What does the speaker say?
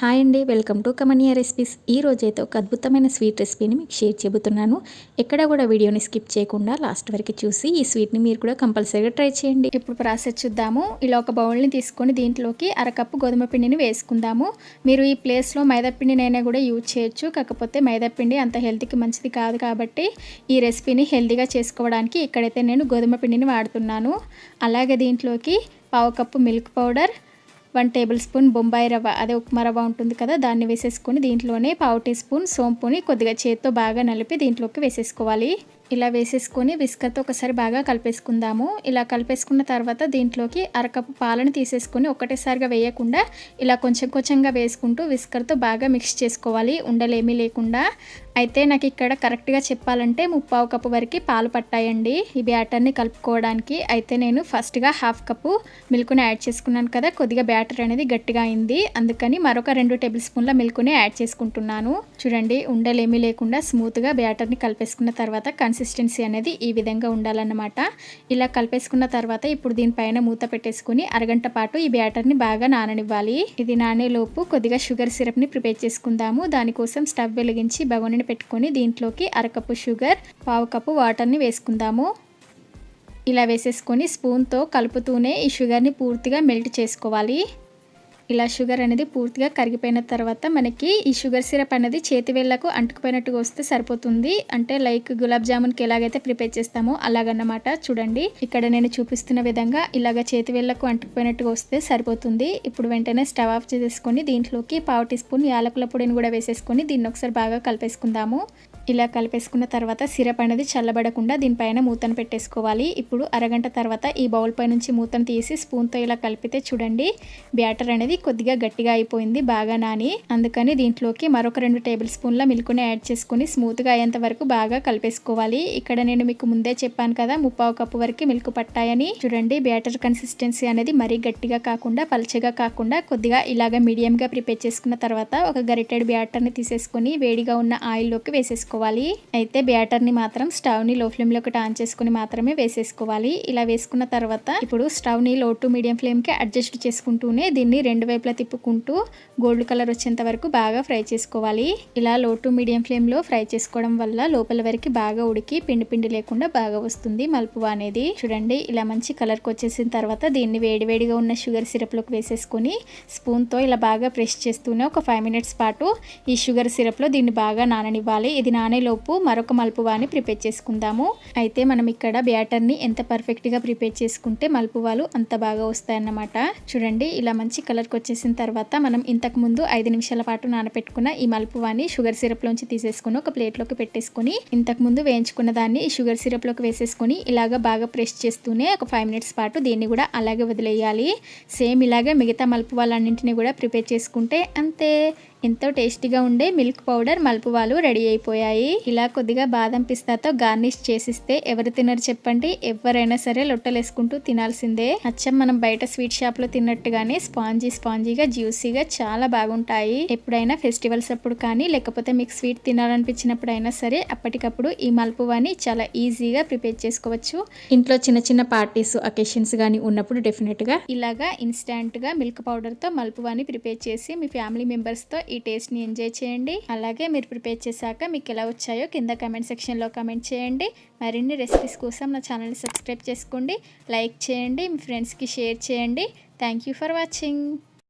Hi అండి welcome to కమనియా recipes. ఈ రోజైతే ఒక అద్భుతమైన స్వీట్ రెసిపీని మీకు షేర్ చెబుతున్నాను ఎక్కడ కూడా వీడియోని స్కిప్ చేయకుండా లాస్ట్ వరకు చూసి ఈ స్వీట్ని మీరు కూడా కంపల్సరీగా ట్రై చేయండి. ఇప్పుడు ప్రాసెస్ చూద్దాము. ఇలా ఒక బౌల్ని తీసుకొని దీంట్లోకి అరకప్పు గోధుమ పిండిని వేసుకుందాము. మీరు ఈ ప్లేస్లో మైదాపిండినైనా కూడా యూజ్ చేయొచ్చు. కాకపోతే మైదాపిండి అంత హెల్త్కి మంచిది కాదు కాబట్టి ఈ రెసిపీని హెల్తీగా చేసుకోవడానికి ఇక్కడైతే నేను గోధుమ పిండిని వాడుతున్నాను. అలాగే దీంట్లోకి పావు cup milk powder one tablespoon Bombay rava అదే ఉప్మా రవ్వ ఉంటుంది కదా దాన్ని వేసేసుకొని దీంట్లోనే పావు టీ స్పూన్ సోంపుని కొద్దిగా చేత్తో బాగా నలిపి దీంట్లోకి వేసేసుకోవాలి. ఇలా వేసేసుకొని విస్కర్తో ఒకసారి బాగా కలిపేసుకుందాము. ఇలా కలిపేసుకున్న తర్వాత దీంట్లోకి అరకప్పు పాలను తీసేసుకొని ఒకటేసారిగా వేయకుండా ఇలా కొంచెం కొంచెంగా వేసుకుంటూ విస్కర్తో బాగా మిక్స్ చేసుకోవాలి. ఉండలేమీ లేకుండా. అయితే నాకు ఇక్కడ కరెక్ట్గా చెప్పాలంటే ముప్పావు కప్పు వరకు పాలు పట్టాయండి ఈ బ్యాటర్ని కలుపుకోవడానికి. అయితే నేను ఫస్ట్గా హాఫ్ కప్పు మిల్క్ని యాడ్ చేసుకున్నాను కదా కొద్దిగా బ్యాటర్ అనేది గట్టిగా అయింది. అందుకని మరొక రెండు టేబుల్ స్పూన్ల మిల్క్ని యాడ్ చేసుకుంటున్నాను. చూడండి ఉండలేమీ లేకుండా స్మూత్గా బ్యాటర్ని కలిపేసుకున్న తర్వాత కన్సిస్టెన్సీ అనేది ఈ విధంగా ఉండాలన్నమాట. ఇలా కలిపేసుకున్న తర్వాత ఇప్పుడు దీనిపైన మూత పెట్టేసుకుని అరగంట పాటు ఈ బ్యాటర్ని బాగా నాననివ్వాలి. ఇది నానేలోపు కొద్దిగా షుగర్ సిరప్ని ప్రిపేర్ చేసుకుందాము. దానికోసం స్టవ్ వెలిగించి బగోనిని పెట్టుకొని దీంట్లోకి అరకప్పు షుగర్ పావు కప్పు వాటర్ని వేసుకుందాము. ఇలా వేసేసుకొని స్పూన్తో కలుపుతూనే ఈ షుగర్ని పూర్తిగా మెల్ట్ చేసుకోవాలి. ఇలా షుగర్ అనేది పూర్తిగా కరిగిపోయిన తర్వాత మనకి ఈ షుగర్ సిరప్ అనేది చేతి వేళ్ళకు అంటుకుపోయినట్టుగా వస్తే సరిపోతుంది. అంటే లైక్ గులాబ్ జామున్కి ఎలాగైతే ప్రిపేర్ చేస్తామో అలాగన్నమాట. చూడండి ఇక్కడ నేను చూపిస్తున్న విధంగా ఇలాగ చేతి వేళ్ళకు అంటుకుపోయినట్టుగా వస్తే సరిపోతుంది. ఇప్పుడు వెంటనే స్టవ్ ఆఫ్ చేసేసుకొని దీంట్లోకి పావు టీ స్పూన్ యాలకుల పొడిని కూడా వేసేసుకొని దీన్ని ఒకసారి బాగా కలిపేసుకుందాము. ఇలా కలిపేసుకున్న తర్వాత సిరప్ అనేది చల్లబడకుండా దీనిపైన మూతను పెట్టేసుకోవాలి. ఇప్పుడు అరగంట తర్వాత ఈ బౌల్ పై నుంచి మూతను తీసి స్పూన్తో ఇలా కలిపితే చూడండి బ్యాటర్ అనేది కొద్దిగా గట్టిగా అయిపోయింది బాగా నాని. అందుకని దీంట్లోకి మరొక రెండు టేబుల్ స్పూన్ల మిల్క్ని యాడ్ చేసుకుని స్మూత్గా అయ్యేంత వరకు బాగా కలిపేసుకోవాలి. ఇక్కడ నేను మీకు ముందే చెప్పాను కదా ముప్పావు కప్పు వరకు మిల్క్ పట్టాయని. చూడండి బ్యాటర్ కన్సిస్టెన్సీ అనేది మరీ గట్టిగా కాకుండా పలచగా కాకుండా కొద్దిగా ఇలాగ మీడియంగా ప్రిపేర్ చేసుకున్న తర్వాత ఒక గరిటెడ్ బ్యాటర్ని తీసేసుకొని వేడిగా ఉన్న ఆయిల్లోకి వేసేసుకోవాలి. వేసుకోవాలి అయితే బ్యాటర్ని మాత్రం స్టవ్ని లో ఫ్లేమ్లోకి ఆన్ చేసుకుని మాత్రమే వేసేసుకోవాలి. ఇలా వేసుకున్న తర్వాత ఇప్పుడు స్టవ్ని లో టు మీడియం ఫ్లేమ్కి అడ్జస్ట్ చేసుకుంటూనే దీన్ని రెండు వైపులా తిప్పుకుంటూ గోల్డ్ కలర్ వచ్చేంత వరకు బాగా ఫ్రై చేసుకోవాలి. ఇలా లో టు మీడియం ఫ్లేమ్లో ఫ్రై చేసుకోవడం వల్ల లోపల వరకు బాగా ఉడికి పిండి పిండి లేకుండా బాగా వస్తుంది మలుపువ అనేది. చూడండి ఇలా మంచి కలర్కి వచ్చేసిన తర్వాత దీన్ని వేడివేడిగా ఉన్న షుగర్ సిరప్లోకి వేసేసుకొని స్పూన్తో ఇలా బాగా ప్రెస్ చేస్తూనే ఒక ఫైవ్ మినిట్స్ పాటు ఈ షుగర్ సిరప్లో దీన్ని బాగా నాననివ్వాలి. ఇది నా నానేలోపు మరొక మలుపువాని ప్రిపేర్ చేసుకుందాము. అయితే మనం ఇక్కడ బ్యాటర్ని ఎంత పర్ఫెక్ట్గా ప్రిపేర్ చేసుకుంటే మలుపువాలు అంత బాగా వస్తాయన్నమాట. చూడండి ఇలా మంచి కలర్కి వచ్చేసిన తర్వాత మనం ఇంతకు ముందు ఐదు నిమిషాల పాటు నానపెట్టుకున్న ఈ మలుపువాని షుగర్ సిరప్లోంచి తీసేసుకుని ఒక ప్లేట్లోకి పెట్టేసుకుని ఇంతకు ముందు వేయించుకున్న దాన్ని ఈ షుగర్ సిరప్లోకి వేసేసుకొని ఇలాగ బాగా ప్రెస్ చేస్తూనే ఒక ఫైవ్ మినిట్స్ పాటు దీన్ని కూడా అలాగే వదిలేయాలి. సేమ్ ఇలాగే మిగతా మలుపువాలన్నింటినీ కూడా ప్రిపేర్ చేసుకుంటే అంతే. ఎంతో టేస్టీగా ఉండే మిల్క్ పౌడర్ మలుపువాలు రెడీ అయిపోయాయి. ఇలా కొద్దిగా బాదం పిస్తాతో గార్నిష్ చేసిస్తే ఎవరు తినరు చెప్పండి. ఎవరైనా సరే లొట్టలేసుకుంటూ తినాల్సిందే. అచ్చం మనం బయట స్వీట్ షాప్లో తిన్నట్టుగానే స్పాంజీ స్పాంజీగా జ్యూసీగా చాలా బాగుంటాయి. ఎప్పుడైనా ఫెస్టివల్స్ అప్పుడు కానీ లేకపోతే మీకు స్వీట్ తినాలనిపించినప్పుడు అయినా సరే అప్పటికప్పుడు ఈ మలుపువాని చాలా ఈజీగా ప్రిపేర్ చేసుకోవచ్చు. ఇంట్లో చిన్న చిన్న పార్టీస్ అకేషన్స్ కానీ ఉన్నప్పుడు డెఫినెట్గా ఇలాగా ఇన్స్టాంట్గా మిల్క్ పౌడర్తో మలుపువాని ప్రిపేర్ చేసి మీ ఫ్యామిలీ మెంబర్స్తో ఈ టేస్ట్ని ఎంజాయ్ చేయండి. అలాగే మీరు ప్రిపేర్ చేశాక మీకు ఎలా వచ్చాయో కింద కమెంట్ సెక్షన్లో కమెంట్ చేయండి. మరిన్ని రెసిపీస్ కోసం నా ఛానల్ని సబ్స్క్రైబ్ చేసుకోండి. లైక్ చేయండి. మీ ఫ్రెండ్స్కి షేర్ చేయండి. Thank you for watching.